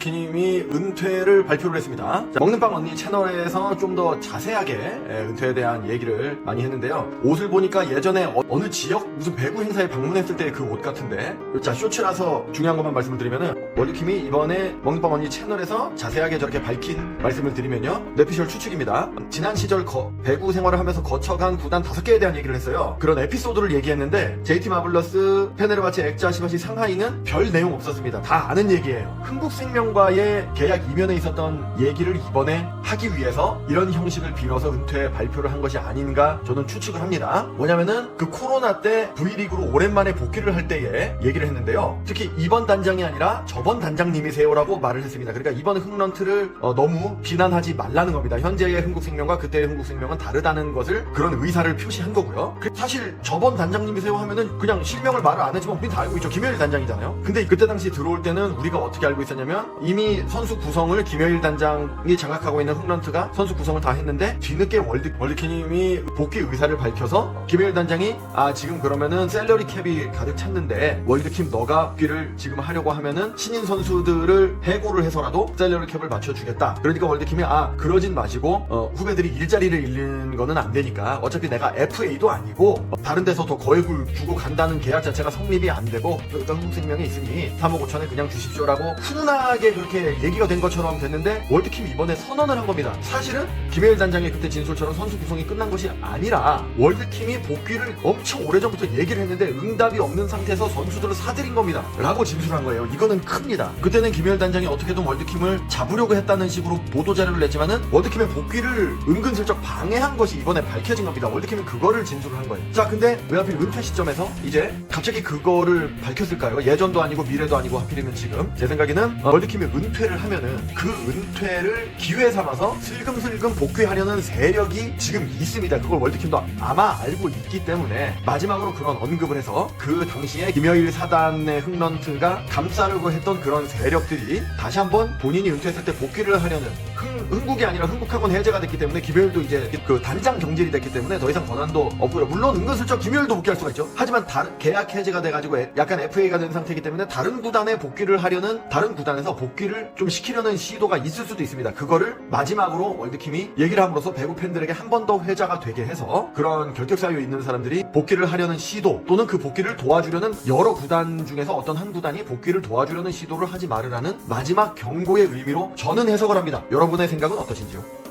월드키님이 은퇴를 발표를 했습니다. 자, 먹는 빵 언니 채널에서 좀 더 자세하게 예, 은퇴에 대한 얘기를 많이 했는데요. 옷을 보니까 예전에 어, 느 지역 무슨 배구 행사에 방문했을 때 그 옷 같은데. 자 쇼츠라서 중요한 것만 말씀을 드리면은 월드킴이 이번에 먹는 빵 언니 채널에서 자세하게 저렇게 밝힌 말씀을 드리면요. 뇌피셜 추측입니다. 지난 시절 거- 배구 생활을 하면서 거쳐간 구단 다섯 개에 대한 얘기를 했어요. 그런 에피소드를 얘기했는데 JT 마블러스, 페네르바체, 액자, 시바시, 상하이는 별 내용 없었습니다. 다 아는 얘기예요. 흥국생 명과의 계약 이면에 있었던 얘기를 이번에 하기 위해서 이런 형식을 빌어서 은퇴 발표를 한 것이 아닌가 저는 추측을 합니다. 뭐냐면은 그 코로나 때 V리그로 오랜만에 복귀를 할 때에 얘기를 했는데요. 특히 이번 단장이 아니라 저번 단장님이세요라고 말을 했습니다. 그러니까 이번 흥런트를 어, 너무 비난하지 말라는 겁니다. 현재의 흥국생명과 그때의 흥국생명은 다르다는 것을 그런 의사를 표시한 거고요. 그- 사실 저번 단장님이세요 하면은 그냥 실명을 말을 안 했지만 우린 다 알고 있죠. 김효일 단장이잖아요. 근데 그때 당시 들어올 때는 우리가 어떻게 알고 있었냐면 이미 선수 구성을 김효일 단장이 장악하고 있는 흥런트가 선수 구성을 다 했는데 뒤늦게 월드 월드키님이 복귀 의사를 밝혀서 김효일 단장이 아 지금 그러면은 셀러리 캡이 가득 찼는데 월드킴 너가 복귀를 지금 하려고 하면은 신인 선수들을 해고를 해서라도 셀러리 캡을 맞춰주겠다. 그러니까 월드킴이 아 그러진 마시고 어, 후배들이 일자리를 잃는 거는 안 되니까 어차피 내가 FA도 아니고 어, 다른 데서 더 거액을 주고 간다는 계약 자체가 성립이 안 되고 그러니까 한국생명이 있으니 3억 5천에 그냥 주십시오라고 훈훈 하게 그렇게 얘기가 된 것처럼 됐는데 월드킴이 이번에 선언을 한 겁니다. 사실은 김혜일 단장의 그때 진술처럼 선수 구성이 끝난 것이 아니라 월드킴이 복귀를 엄청 오래전부터 얘기를 했는데 응답이 없는 상태에서 선수들을 사들인 겁니다. 라고 진술한 거예요. 이거는 큽니다. 그때는 김혜일 단장이 어떻게든 월드킴을 잡으려고 했다는 식으로 보도 자료를 냈지만은 월드킴의 복귀를 은근슬쩍 방해한 것이 이번에 밝혀진 겁니다. 월드킴은 그거를 진술을 한 거예요. 자, 근데 왜 하필 은퇴 시점에서 이제 갑자기 그거를 밝혔을까요? 예전도 아니고 미래도 아니고 하필이면 지금 제 생각에는 어, 월드킴이 은퇴를 하면은 그 은퇴를 기회 삼아서 슬금슬금 복귀하려는 세력이 지금 있습니다. 그걸 월드킴도 아마 알고 있기 때문에 마지막으로 그런 언급을 해서 그 당시에 김여일 사단의 흥런트가 감싸려고 했던 그런 세력들이 다시 한번 본인이 은퇴했을 때 복귀를 하려는 흥, 흥국이 아니라 흥국학원 해제가 됐기 때문에 김여일도 이제 그 단장 경질이 됐기 때문에 더 이상 권한도 없고요. 물론 은근슬쩍 김여일도 복귀할 수가 있죠. 하지만 다른 계약 해제가 돼가지고 약간 FA가 된 상태이기 때문에 다른 구단에 복귀를 하려는 다른 구단에서 복귀를 좀 시키려는 시도가 있을 수도 있습니다. 그거를 마지막으로 월드킴이 얘기를 함으로써 배구 팬들에게 한 번 더 회자가 되게 해서 그런 결격 사유에 있는 사람들이 복귀를 하려는 시도 또는 그 복귀를 도와주려는 여러 구단 중에서 어떤 한 구단이 복귀를 도와주려는 시도를 하지 말으라는 마지막 경고의 의미로 저는 해석을 합니다. 여러분의 생각은 어떠신지요?